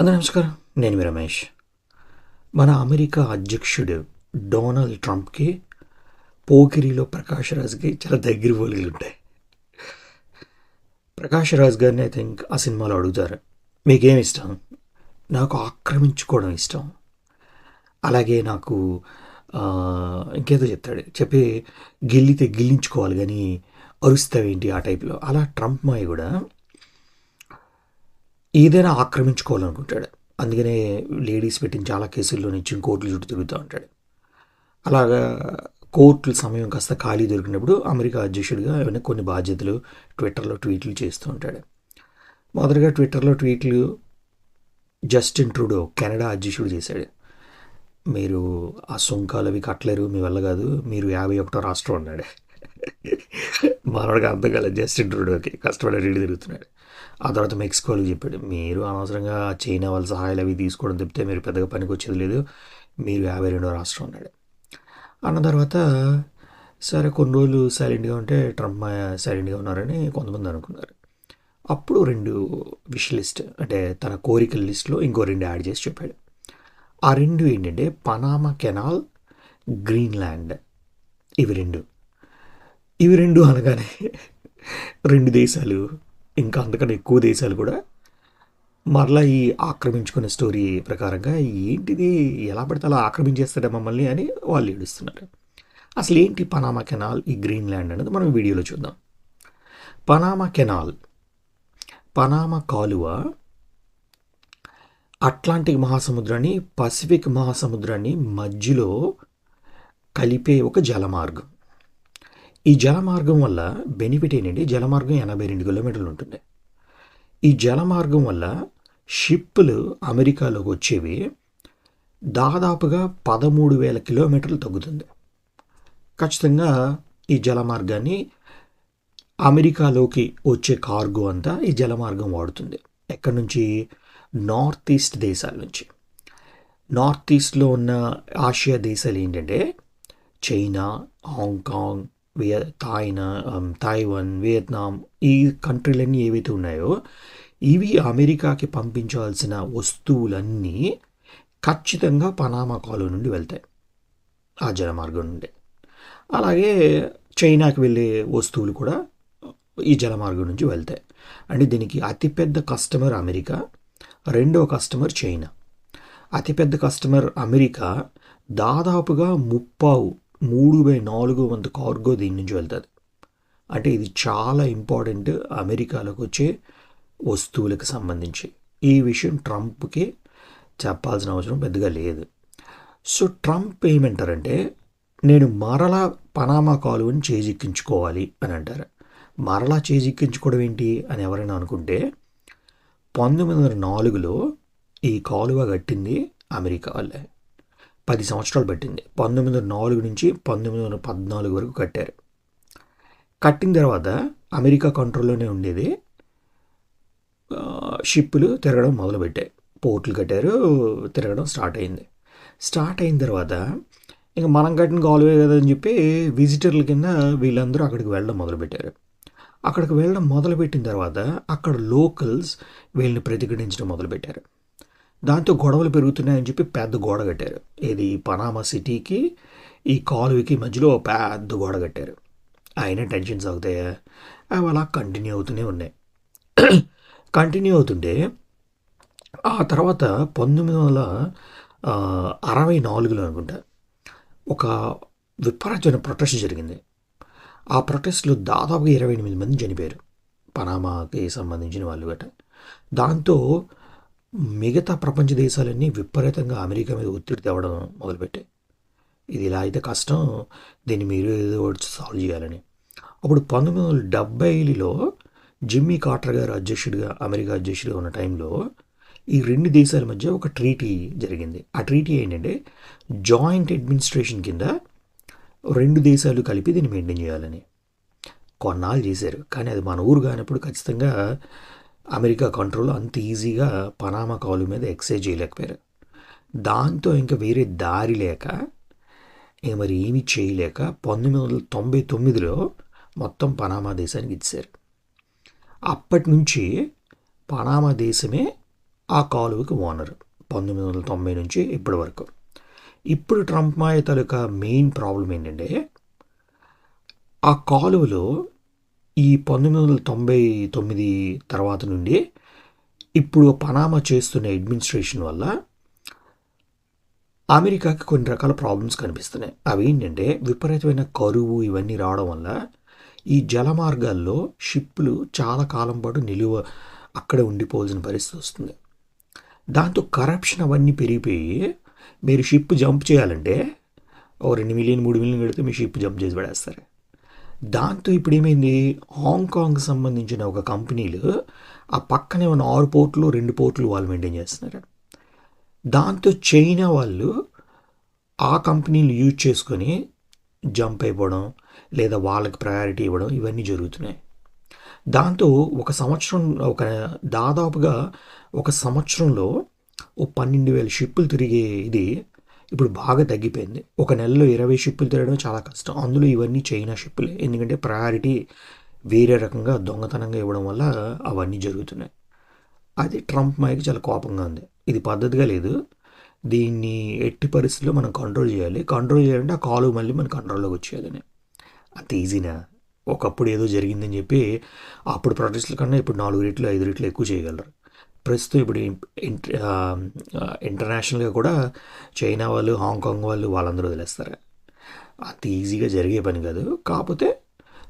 అందరూ నమస్కారం. నేను మీ రమేష్. మన అమెరికా అధ్యక్షుడు డొనాల్డ్ ట్రంప్కి పోకిరిలో ప్రకాష్ రాజ్కి చాలా దగ్గర పోలికలు ఉంటాయి. ప్రకాష్ రాజ్ గారిని ఐ థింక్ ఆ సినిమాలో అడుగుతారు. మీకేం ఇష్టం? నాకు ఆక్రమించుకోవడం ఇష్టం. అలాగే నాకు ఇంకేదో చెప్తాడు. చెప్పి గిల్లితే గిల్లించుకోవాలి కానీ అరుస్తావేంటి ఆ టైప్లో? అలా ట్రంప్ మాయ కూడా ఏదైనా ఆక్రమించుకోవాలనుకుంటాడు. అందుకనే లేడీస్ పెట్టిన చాలా కేసుల్లో నుంచి కోర్టులు చుట్టూ తిరుగుతూ ఉంటాడు. అలాగా కోర్టుల సమయం కాస్త ఖాళీ దొరికినప్పుడు అమెరికా అధ్యక్షుడిగా ఏమైనా కొన్ని బాధ్యతలు ట్విట్టర్లో ట్వీట్లు చేస్తూ ఉంటాడు. మొదటగా ట్విట్టర్లో ట్వీట్లు జస్టిన్ ట్రూడో కెనడా అధ్యక్షుడు చేశాడు. మీరు ఆ సుంకాలు అవి కట్టలేరు మీ వల్ల కాదు మీరు యాభై ఒకటో రాష్ట్రం అన్నాడు. మనవాడికి అర్థం కాలేదు జస్టిన్ ట్రూడోకి కష్టపడి రెడీ తిరుగుతున్నాడు. ఆ తర్వాత మెక్సికోలకు చెప్పాడు మీరు అనవసరంగా చైనా వాళ్ళ సహాయాలు అవి తీసుకోవడం తప్పితే మీరు పెద్దగా పనికి వచ్చేది లేదు మీరు యాభై రెండో రాష్ట్రం అన్నాడు. అన్న తర్వాత సరే కొన్ని రోజులు సైలెంట్గా ఉంటే ట్రంప్ సైలెంట్గా ఉన్నారని కొంతమంది అనుకున్నారు. అప్పుడు రెండు విష్ లిస్ట్ అంటే తన కోరికల లిస్ట్లో ఇంకో రెండు యాడ్ చేసి చెప్పాడు. ఆ రెండు ఏంటంటే పనామా కెనాల్ గ్రీన్లాండ్. ఇవి రెండు. ఇవి రెండు అనగానే రెండు దేశాలు ఇంకా అంతకన్నా ఎక్కువ దేశాలు కూడా మరలా ఈ ఆక్రమించుకునే స్టోరీ ప్రకారంగా ఏంటిది ఎలా పడితే అలా ఆక్రమించేస్తాడా మమ్మల్ని అని వాళ్ళు ఏడుస్తున్నారు. అసలు ఏంటి పనామా కెనాల్ ఈ గ్రీన్లాండ్ అనేది మనం వీడియోలో చూద్దాం. పనామా కెనాల్ పనామా కాలువ అట్లాంటిక్ మహాసముద్రాన్ని పసిఫిక్ మహాసముద్రాన్ని మధ్యలో కలిపే ఒక జలమార్గం. ఈ జలమార్గం వల్ల బెనిఫిట్ ఏంటంటే జలమార్గం ఎనభై రెండు కిలోమీటర్లు ఉంటుంది. ఈ జలమార్గం వల్ల షిప్పులు అమెరికాలోకి వచ్చేవి దాదాపుగా పదమూడు వేల కిలోమీటర్లు తగ్గుతుంది. ఖచ్చితంగా ఈ జలమార్గాన్ని అమెరికాలోకి వచ్చే కార్గో అంతా ఈ జలమార్గం వాడుతుంది. ఎక్కడి నుంచి? నార్త్ ఈస్ట్ దేశాల నుంచి. నార్త్ ఈస్ట్లో ఉన్న ఆసియా దేశాలు ఏంటంటే చైనా హాంకాంగ్ వియ థాయినా తైవాన్ వియత్నాం ఈ కంట్రీలన్నీ ఏవైతే ఉన్నాయో ఇవి అమెరికాకి పంపించాల్సిన వస్తువులన్నీ ఖచ్చితంగా పనామా కాలువ నుండి వెళ్తాయి ఆ జలమార్గం నుండి అలాగే చైనాకి వెళ్ళే వస్తువులు కూడా ఈ జలమార్గం నుంచి వెళ్తాయి అంటే దీనికి అతిపెద్ద కస్టమర్ అమెరికా రెండవ కస్టమర్ చైనా అతిపెద్ద కస్టమర్ అమెరికా దాదాపుగా ముప్పావు మూడు బై నాలుగు వంద కార్గో దీని నుంచి వెళ్తుంది. అంటే ఇది చాలా ఇంపార్టెంట్ అమెరికాలోకి వచ్చే వస్తువులకు సంబంధించి. ఈ విషయం ట్రంప్కి చెప్పాల్సిన అవసరం పెద్దగా లేదు. సో ట్రంప్ ఏమంటారంటే నేను మరలా పనామా కాలువని చేజిక్కించుకోవాలి అని అంటారు. మరలా చేజిక్కించుకోవడం ఏంటి అని ఎవరైనా అనుకుంటే పంతొమ్మిది వందల నాలుగులో ఈ కాలువ కట్టింది అమెరికా వాళ్ళే. పది సంవత్సరాలు పట్టింది. పంతొమ్మిది వందల నాలుగు నుంచి పంతొమ్మిది వందల పద్నాలుగు వరకు కట్టారు. కట్టిన తర్వాత అమెరికా కంట్రోల్లోనే ఉండేది. షిప్పులు తిరగడం మొదలుపెట్టాయి. పోర్ట్లు కట్టారు తిరగడం స్టార్ట్ అయింది. స్టార్ట్ అయిన తర్వాత ఇంకా మనం కట్టిన కాలువే కదా అని చెప్పి విజిటర్ల కింద వీళ్ళందరూ అక్కడికి వెళ్ళడం మొదలుపెట్టారు. అక్కడికి వెళ్ళడం మొదలుపెట్టిన తర్వాత అక్కడ లోకల్స్ వీళ్ళని ప్రతిఘటించడం మొదలుపెట్టారు. దాంతో గొడవలు పెరుగుతున్నాయని చెప్పి పెద్ద గోడ కట్టారు. ఇది పనామా సిటీకి ఈ కాలువకి మధ్యలో పెద్ద గోడ కట్టారు. అయినా టెన్షన్స్ అవుతాయా అవి అలా కంటిన్యూ అవుతూనే ఉన్నాయి. కంటిన్యూ అవుతుంటే ఆ తర్వాత పంతొమ్మిది వందల అరవై నాలుగులో అనుకుంటా ఒక విపరీతమైన ప్రొటెస్ట్ జరిగింది. ఆ ప్రొటెస్ట్లో దాదాపుగా ఇరవై ఎనిమిది మంది చనిపోయారు. పనామాకి సంబంధించిన వాళ్ళు గట దాంతో మిగతా ప్రపంచ దేశాలన్నీ విపరీతంగా అమెరికా మీద ఒత్తిడి తేవడం మొదలుపెట్టాయి. ఇది ఇలా అయితే కష్టం దీన్ని మీరు ఏదో ఒకటి సాల్వ్ చేయాలని. అప్పుడు పంతొమ్మిది వందల డెబ్బైలో జిమ్మీ కార్టర్ గారు అధ్యక్షుడిగా అమెరికా అధ్యక్షుడిగా ఉన్న టైంలో ఈ రెండు దేశాల మధ్య ఒక ట్రీటీ జరిగింది. ఆ ట్రీటీ ఏంటంటే జాయింట్ అడ్మినిస్ట్రేషన్ కింద రెండు దేశాలు కలిపి దీన్ని మెయింటైన్ చేయాలని. కొన్నాళ్ళు చేశారు కానీ అది మన ఊరు కానప్పుడు ఖచ్చితంగా అమెరికా కంట్రోల్ అంత ఈజీగా పనామా కాలు మీద ఎక్సైజ్ చేయలేకపోయారు. దాంతో ఇంకా వేరే దారి లేక ఇక మరి ఏమీ చేయలేక పంతొమ్మిది వందల తొంభై తొమ్మిదిలో మొత్తం పనామా దేశానికి ఇచ్చారు అప్పటి నుంచి పనామా దేశమే ఆ కాలువకి ఓనర్ పంతొమ్మిది వందల తొంభై నుంచి ఇప్పటి వరకు. ఇప్పుడు ట్రంప్ మాయ తాలూకా మెయిన్ ప్రాబ్లం ఏంటంటే ఆ కాలువలో ఈ పంతొమ్మిది వందల తొంభై తొమ్మిది తర్వాత నుండి ఇప్పుడు పనామా చేస్తున్న అడ్మినిస్ట్రేషన్ వల్ల అమెరికాకి కొన్ని రకాల ప్రాబ్లమ్స్ కనిపిస్తున్నాయి. అవి ఏంటంటే విపరీతమైన కరువు ఇవన్నీ రావడం వల్ల ఈ జల మార్గాల్లో షిప్పులు చాలా కాలం పాటు నిలువ అక్కడే ఉండిపోవాల్సిన పరిస్థితి వస్తుంది. దాంతో కరప్షన్ అవన్నీ పెరిగిపోయి మీరు షిప్ జంప్ చేయాలంటే ఓ రెండు మిలియన్ మూడు మిలియన్ కడితే మీ షిప్ జంప్ చేసి పడేస్తారు. దాంతో ఇప్పుడు ఏమైంది హాంకాంగ్ సంబంధించిన ఒక కంపెనీలు ఆ పక్కనే ఉన్న ఆరు పోర్ట్లు రెండు పోర్ట్లు వాళ్ళు మెయింటైన్ చేస్తున్నారు. దాంతో చైనా వాళ్ళు ఆ కంపెనీలు యూజ్ చేసుకొని జంప్ అయిపోవడం లేదా వాళ్ళకి ప్రయారిటీ ఇవ్వడం ఇవన్నీ జరుగుతున్నాయి. దాంతో ఒక సంవత్సరం ఒక దాదాపుగా ఒక సంవత్సరంలో ఓ పన్నెండు వేల షిప్పులు తిరిగే ఇది ఇప్పుడు బాగా తగ్గిపోయింది. ఒక నెలలో ఇరవై షిప్పులు తిరగడం చాలా కష్టం. అందులో ఇవన్నీ చైనా షిప్పులే. ఎందుకంటే ప్రయారిటీ వేరే రకంగా దొంగతనంగా ఇవ్వడం వల్ల అవన్నీ జరుగుతున్నాయి. అది ట్రంప్ మైకి చాలా కోపంగా ఉంది. ఇది పద్ధతిగా లేదు. దీన్ని ఎట్టి పరిస్థితుల్లో మనం కంట్రోల్ చేయాలి. కంట్రోల్ చేయాలంటే ఆ కాలు మళ్ళీ మన కంట్రోల్లోకి వచ్చేయాలని. అంత ఈజీనా? ఒకప్పుడు ఏదో జరిగిందని చెప్పి అప్పుడు ప్రొటెస్ట్ల కన్నా ఇప్పుడు నాలుగు రెట్లు ఐదు రెట్లు ఎక్కువ చేయగలరు. ప్రస్తుతం ఇప్పుడు ఇంటర్నేషనల్గా కూడా చైనా వాళ్ళు హాంకాంగ్ వాళ్ళు వాళ్ళందరూ వదిలేస్తారు. అంత ఈజీగా జరిగే పని కాదు. కాకపోతే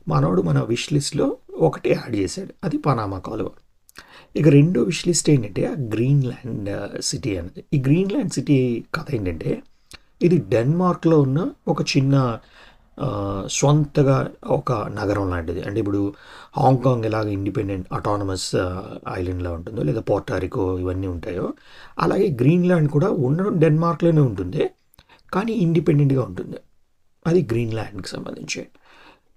మనోడు మన విష్ లిస్ట్లో ఒకటి యాడ్ చేశాడు. అది పనామా కాలువ. ఇక రెండో విష్ లిస్ట్ ఏంటంటే ఆ గ్రీన్లాండ్ సిటీ అనేది ఈ గ్రీన్లాండ్ సిటీ కథ ఏంటంటే ఇది డెన్మార్క్లో ఉన్న ఒక చిన్న సొంతగా ఒక నగరం లాంటిది. అంటే ఇప్పుడు హాంకాంగ్ ఎలాగ ఇండిపెండెంట్ అటానమస్ ఐలాండ్లా ఉంటుందో లేదా పోర్టారికో ఇవన్నీ ఉంటాయో అలాగే గ్రీన్లాండ్ కూడా ఉండడం డెన్మార్క్లోనే ఉంటుంది కానీ ఇండిపెండెంట్గా ఉంటుంది. అది గ్రీన్లాండ్కి సంబంధించి.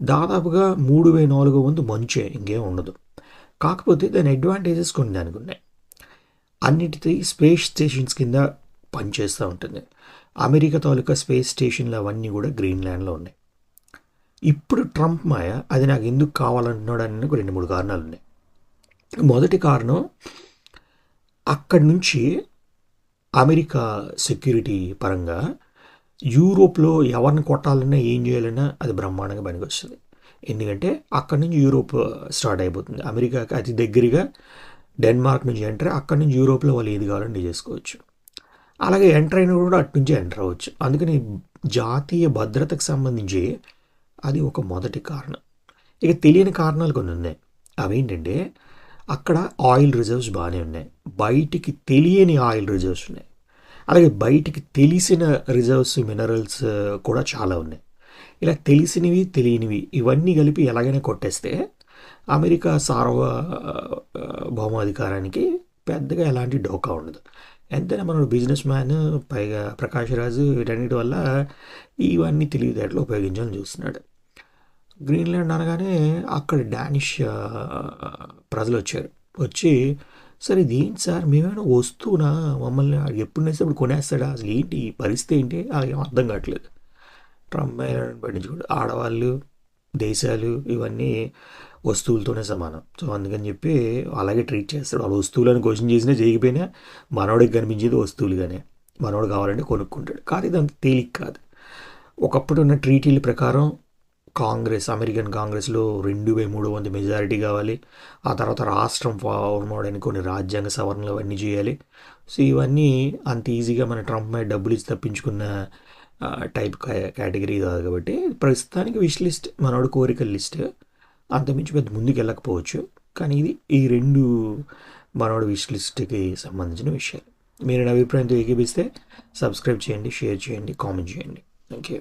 దాదాపుగా మూడు వేల నాలుగు వంతు మంచే ఇంకేం ఉండదు. కాకపోతే దాని అడ్వాంటేజెస్ కొన్ని దానికి ఉన్నాయి. అన్నిటికీ స్పేస్ స్టేషన్స్ కింద పనిచేస్తూ ఉంటుంది. అమెరికా తాలూకా స్పేస్ స్టేషన్లు అవన్నీ కూడా గ్రీన్లాండ్లో ఉన్నాయి. ఇప్పుడు ట్రంప్ మాయ అది నాకు ఎందుకు కావాలంటున్నాడు అని రెండు మూడు కారణాలు ఉన్నాయి మొదటి కారణం అక్కడి నుంచి అమెరికా సెక్యూరిటీ పరంగా యూరోప్లో ఎవరిని కొట్టాలన్నా ఏం చేయాలన్నా అది బ్రహ్మాండంగా పనికొస్తుంది. ఎందుకంటే అక్కడి నుంచి యూరోప్ స్టార్ట్ అయిపోతుంది. అమెరికాకి అతి దగ్గరగా డెన్మార్క్ నుంచి ఎంటర్ అక్కడి నుంచి యూరోప్లో వాళ్ళు ఏది కావాలంటే చేసుకోవచ్చు. అలాగే ఎంటర్ అయిన కూడా అటు నుంచి ఎంటర్ అవ్వచ్చు. అందుకని జాతీయ భద్రతకు సంబంధించి అది ఒక మొదటి కారణం. ఇక తెలియని కారణాలు కొన్ని ఉన్నాయి. అవేంటంటే అక్కడ ఆయిల్ రిజర్వ్స్ బాగానే ఉన్నాయి. బయటికి తెలియని ఆయిల్ రిజర్వ్స్ ఉన్నాయి. అలాగే బయటికి తెలిసిన రిజర్వ్స్ మినరల్స్ కూడా చాలా ఉన్నాయి. ఇలా తెలిసినవి తెలియనివి ఇవన్నీ కలిపి ఎలాగైనా కొట్టేస్తే అమెరికా సార్వ భౌమాధికారానికి పెద్దగా ఎలాంటి డోకా ఉండదు. ఎంతైనా మనడు బిజినెస్ మ్యాన్ పైగా ప్రకాష్ రాజు వీటన్నిటి వల్ల ఇవన్నీ తెలివితేటలు ఉపయోగించాలని చూస్తున్నాడు. గ్రీన్లాండ్ అనగానే అక్కడ డానిష్ ప్రజలు వచ్చారు వచ్చి సరే ఇదేంటి సార్? మేమేమైనా వస్తువునా? మమ్మల్ని ఎప్పుడు నేస్తే అప్పుడు కొనేస్తాడా? అసలు ఏంటి పరిస్థితి ఏంటి? అది అర్థం కావట్లేదు. ట్రంప్ పట్టించుకోడు ఆడవాళ్ళు దేశాలు ఇవన్నీ వస్తువులతోనే సమానం. సో అందుకని చెప్పి అలాగే ట్రీట్ చేస్తాడు వాళ్ళ వస్తువులను క్వశ్చన్ చేసినా చేయకపోయినా మనోడికి కనిపించేది వస్తువులుగానే. మనోడు కావాలంటే కొనుక్కుంటాడు. కానీ ఇది అంత తేలిక కాదు. ఒకప్పుడు ఉన్న ట్రీటీల ప్రకారం కాంగ్రెస్ అమెరికన్ కాంగ్రెస్లో రెండు బై మూడు వంద మెజారిటీ కావాలి. ఆ తర్వాత రాష్ట్రం ఫార్మ్ అవడానికి కొన్ని రాజ్యాంగ సవరణలు అవన్నీ చేయాలి. సో ఇవన్నీ అంత ఈజీగా మన ట్రంప్ మీద డబ్బులు ఇచ్చి తప్పించుకున్న టైప్ కేటగిరీ కాదు కాబట్టి ప్రస్తుతానికి విష్ లిస్ట్ మనోడు కోరికల లిస్ట్ అంతమించి పెద్ద ముందుకు వెళ్ళకపోవచ్చు. కానీ ఇది ఈ రెండు మనోడు విష్ లిస్ట్కి సంబంధించిన విషయాలు. మీరు నా అభిప్రాయంతో ఏకీపిస్తే సబ్స్క్రైబ్ చేయండి షేర్ చేయండి కామెంట్ చేయండి. Thank you